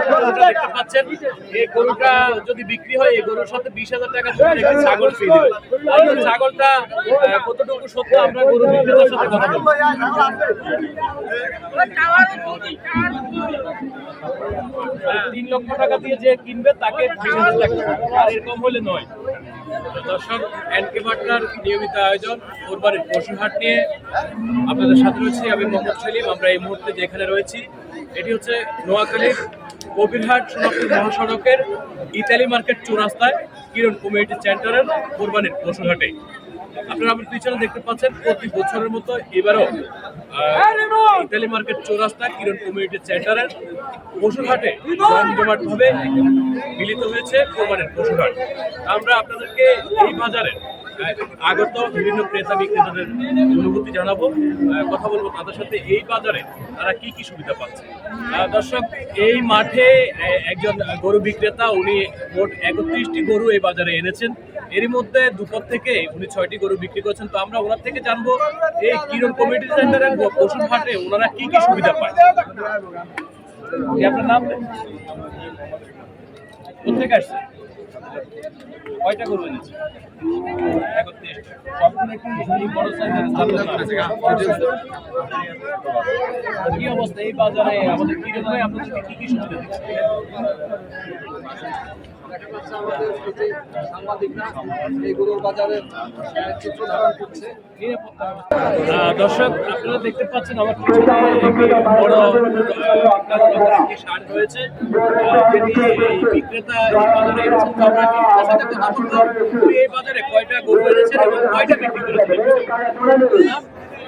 আপনারা দেখতে পাচ্ছেন এই গরুটা যদি বিক্রি হয় এই গরুর সাথে বিশ হাজার টাকা ছাগল ফ্রি দিবে। আসলে ছাগলটা কতটুকু সত্য আমরা গরু বিক্রেতার সাথে কথা বলব। তিন লক্ষ টাকা দিয়ে যে কিনবে তাকে আর এরকম হলে নয়। দর্শক এনকে নিয়মিত আয়োজন কোরবানির পশুহাট নিয়ে আপনাদের সাথে রয়েছি আমি মোহাম্মদ সেলিম। আমরা এই মুহূর্তে যেখানে রয়েছি এটি হচ্ছে নোয়াখালীর কবিরহাট সোনাপুর মহাসড়কের ইতালি মার্কেট চৌরাস্তায় কিরণ কমিউনিটি সেন্টারের কোরবানির পশুহাটে আপনারা আমার পিছনে দেখতে পাচ্ছেন প্রতি বছরের মতো এবারও ইতালি মার্কেট চৌরাস্তা কিরণ কমিউনিটি সেন্টারের পশুহাটে জমজমাট ভাবে মিলিত হয়েছে কোরবানির পশুহাট আমরা আপনাদেরকে এই বাজারে আহ, আগত বিভিন্ন ক্রেতা বিক্রেতাদের অনুভূতি জানাব। কথা বলব তাদের সাথে। এই বাজারে তারা কি কি সুবিধা পাচ্ছে? দর্শক, এই মাঠে একজন গরু বিক্রেতা, উনি মোট একত্রিশটি গরু এই বাজারে এনেছেন। এরই মধ্যে দুপুর থেকে উনি ছয়টি গরু বিক্রি করছেন। তো আমরা ওনার থেকে জানব এই কিরণ কমিটি সেন্টারের পশুর হাটে ওনারা কি কি সুবিধা পায়? আপনার নাম? কোথেকে আসছে কয়টা গরু এনেছে কি অবস্থা? এই বাজারে আমাদের কিরণ ভাই আপনাদেরকে কি কি সুবিধা এই গরুর বাজারের চিত্র দর্শক, আপনারা দেখতে পাচ্ছেন আমার বড় রয়েছে। বিক্রেতা এই বাজারে এই বাজারে কয়টা গরু এনেছেন এবং কয়টা বিক্রি করেছেন?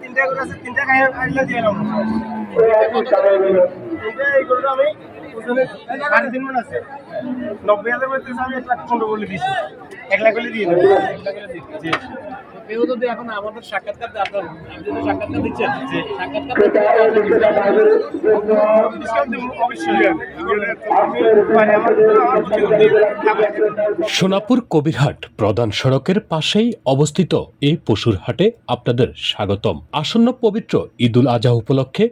তিনটা গরু আছে তিনটা এই গরুটা আমি সাড়ে তিন মন আছে নব্বই হাজার এক লাখ পনেরো বলে দিয়েছি এক লাখ বলে দিয়ে দেবো এখন আমাদের সাক্ষাৎকার আপনার সাক্ষাৎকার দিচ্ছেন মানে সোনাপুর কবিরহাট প্রধান সড়কের পাশেই অবস্থিত এই পশুর হাটে আপনাদের স্বাগতম। আসন্ন পবিত্র ঈদুল আজহা উপলক্ষে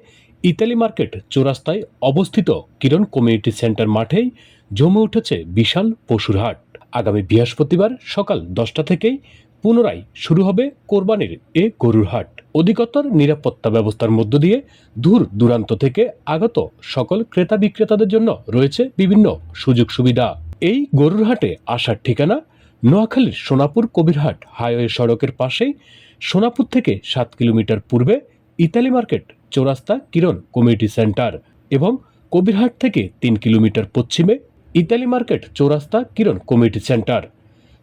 ইতালি মার্কেট চৌরাস্তায় অবস্থিত কিরণ কমিউনিটি সেন্টার মাঠেই জমে উঠেছে বিশাল পশুর হাট। আগামী বৃহস্পতিবার সকাল দশটা থেকেই পুনরায় শুরু হবে কোরবানির এ গরুর হাট। অধিকতর নিরাপত্তা ব্যবস্থার মধ্য দিয়ে দূর দূরান্ত থেকে আগত সকল ক্রেতা বিক্রেতাদের জন্য রয়েছে বিভিন্ন সুযোগ সুবিধা। এই গরুর হাটে আসার ঠিকানা নোয়াখালীর সোনাপুর কবিরহাট হাইওয়ে সড়কের পাশেই সোনাপুর থেকে সাত কিলোমিটার পূর্বে ইতালি মার্কেট চৌরাস্তা কিরণ কমিউনিটি সেন্টার এবং কবিরহাট থেকে তিন কিলোমিটার পশ্চিমে ইতালি মার্কেট চৌরাস্তা কিরণ কমিউনিটি সেন্টার।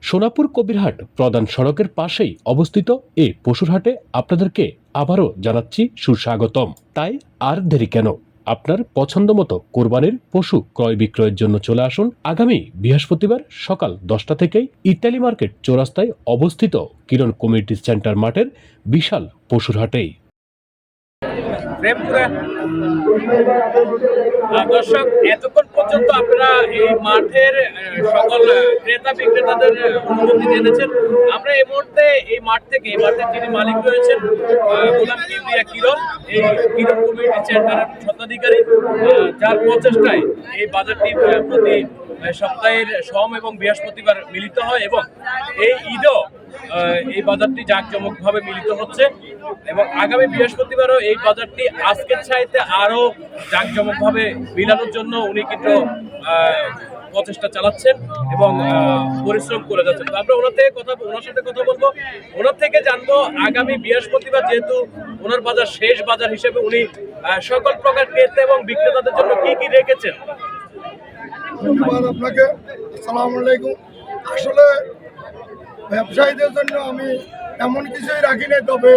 সোনাপুর কবিরহাট প্রধান সড়কের পাশেই অবস্থিত এই পশুরহাটে আপনাদেরকে আবারও জানাচ্ছি সুস্বাগতম। তাই আর দেরি কেন? আপনার পছন্দ মতো কোরবানির পশু ক্রয় বিক্রয়ের জন্য চলে আসুন আগামী বৃহস্পতিবার সকাল দশটা থেকেই ইতালি মার্কেট চৌরাস্তায় অবস্থিত কিরণ কমিউনিটি সেন্টার মাঠের বিশাল পশুর হাটেই। প্রেমপুরা দর্শক এতক্ষণ পর্যন্ত আপনারা এই মাঠের সকল ক্রেতা বিক্রেতাদের আহ, অনুভূতি জেনেছেন। আমরা এই মুহূর্তে এই মাঠ থেকে এই মাঠের যিনি মালিক রয়েছেন গোলাম কিবরিয়া কিরণ এই কিরণ কমিউনিটি সেন্টারের স্বত্বাধিকারী যার প্রচেষ্টায় এই বাজারটি প্রতি সপ্তাহের সোম এবং বৃহস্পতিবার মিলিত হয় এবং এই ঈদও এই বাজারটি জাঁকজমকভাবে মিলিত হচ্ছে এবং আগামী বৃহস্পতিবারও এই বাজারটি আজকের চাইতে আরও জাঁকজমকভাবে মিলানোর জন্য উনি কিন্তু প্রচেষ্টা চালাচ্ছেন এবং পরিশ্রম করে যাচ্ছেন। তো আমরা ওনার থেকে কথা, ওনার সাথে কথা বলব। ওনার থেকে জানব আগামী বৃহস্পতিবার যেহেতু ওনার বাজার শেষ বাজার হিসেবে উনি সকল প্রকার ক্রেতা এবং বিক্রেতাদের জন্য কি কি রেখেছেন? ধন্যবাদ আপনাকে। আলাইকুম। আসলে ব্যবসায়ীদের জন্য আমি এমন কিছুই রাখি নাই, তবে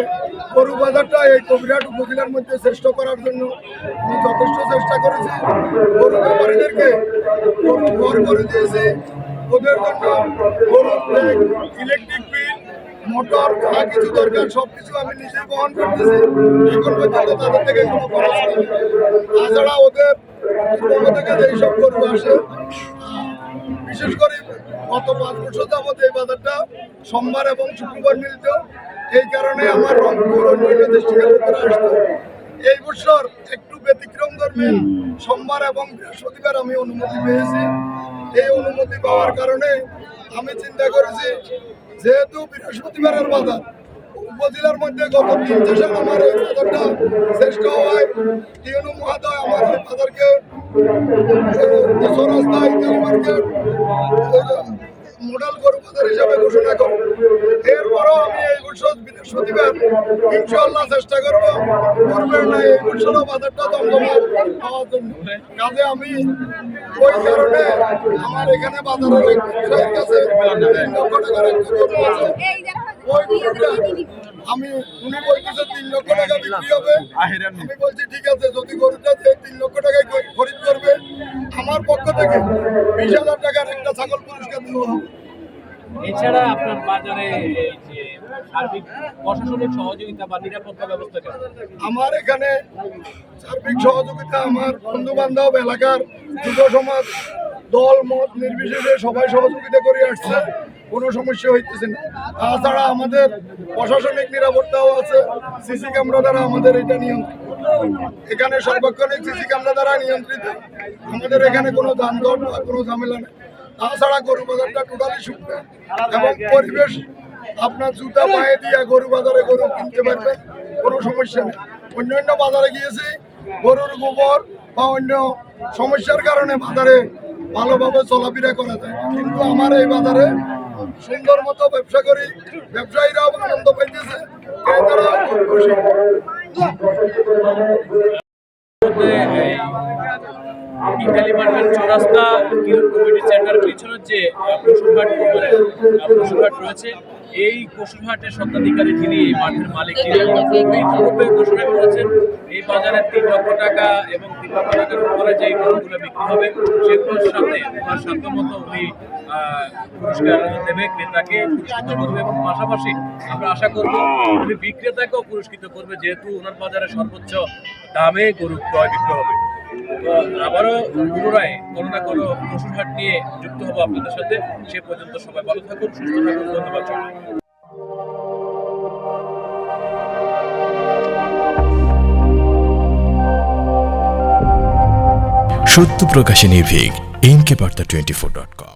গরু বাজারটা এই কবিরাট উপজেলার মধ্যে শ্রেষ্ঠ করার জন্য আমি যথেষ্ট চেষ্টা করেছি। গরু ব্যাপারীদেরকে গরু ঘর করে দিয়েছি। ওদের জন্য গরু ইলেকট্রিক বিল মোটর যা কিছু দরকার সব কিছু আমি নিজে বহন করতেছি। এখন পর্যন্ত তাদের থেকে কোনো খরচ তাছাড়া ওদের থেকে যে সব গরু আসে বিশেষ করে গত পাঁচ বছর যাবত এই বাজারটা সোমবার এবং শুক্রবার মিলিত। এই কারণে আমার রংপুর অন্যান্য এই বছর একটু ব্যতিক্রম ধর্মে সোমবার এবং বৃহস্পতিবার আমি অনুমতি পেয়েছি। এই অনুমতি পাওয়ার কারণে আমি চিন্তা করেছি, যেহেতু বৃহস্পতিবারের বাজার উপজেলার মধ্যে গত তিন দেশের আমার এই বাজারটা শ্রেষ্ঠ হওয়ায় টিউনু মহাদয় আমার এই বাজারকে মডেল গরু বাজার হিসাবে ঘোষণা আমি চেষ্টা না বাজারটা আমি আমার এখানে বাজারের কাছে ওই আমি উনি বলতেছে তিন লক্ষ টাকা বিক্রি হবে। আমি বলছি ঠিক আছে যদি গরুটা যে তিন লক্ষ টাকায় খরিদ করবে আমার পক্ষ থেকে বিশ হাজার টাকার একটা ছাগল পুরস্কার দেওয়া হবে। এছাড়া আপনার বাজারে সার্বিক প্রশাসনিক সহযোগিতা বা নিরাপত্তা ব্যবস্থা আমার এখানে সার্বিক সহযোগিতা আমার বন্ধু বান্ধব এলাকার যুব সমাজ দল মত নির্বিশেষে সবাই সহযোগিতা করে আসছে। কোনো সমস্যা হইতেছে না। তাছাড়া আমাদের প্রশাসনিক নিরাপত্তাও আছে, সিসি ক্যামেরা দ্বারা আমাদের এটা নিয়ন্ত্রিত। এখানে সর্বক্ষণিক সিসি ক্যামেরা দ্বারা নিয়ন্ত্রিত। আমাদের এখানে কোনো যানজট বা কোনো ঝামেলা নেই। তাছাড়া গরু বাজারটা টোটালি শুকনো। এবং পরিবেশ, আপনার জুতা পায়ে দিয়ে গরু বাজারে গরু কিনতে পারবেন, কোনো সমস্যা নেই। অন্যান্য বাজারে গিয়েছি, গরুর গোবর বা অন্য সমস্যার কারণে বাজারে ভালোভাবে চলাফেরা করা যায়। কিন্তু আমার এই বাজারে সুন্দর মতো ব্যবসা করি, ব্যবসায়ীরাও আনন্দ পাইতেছে খুব খুশি। ইতালি মার্কেট চৌরাস্তা কিরণ কমিটি সেন্টার পিছনের যে আহ, পশুরহাট রয়েছে। এই পশুরহাটের স্বত্বাধিকারী যিনি মাঠের মালিক তিনি ইতিপূর্বে ঘোষণা করেছেন এই বাজারে তিন লক্ষ টাকা এবং তিন লক্ষ টাকার উপরে যে গরুগুলো বিক্রি হবে সেগুলোর সাথে ওনার সাধ্যমতো উনি পুরস্কার দেবে ক্রেতাকে পুরস্কৃত করবে এবং পাশাপাশি আমরা আশা করব উনি বিক্রেতাকেও পুরস্কৃত করবে যেহেতু ওনার বাজারে সর্বোচ্চ দামে গরু ক্রয় বিক্রয় হবে। আবারও পুনরায় কোনো না কোনো পশুরহাট নিয়ে যুক্ত হব আপনাদের সাথে। সে পর্যন্ত সবাই ভালো থাকুন, সুস্থ থাকুন, ধন্যবাদ সত্য প্রকাশে নির্ভীক এনকে বার্তা টোয়েন্টি ফোর ডট কম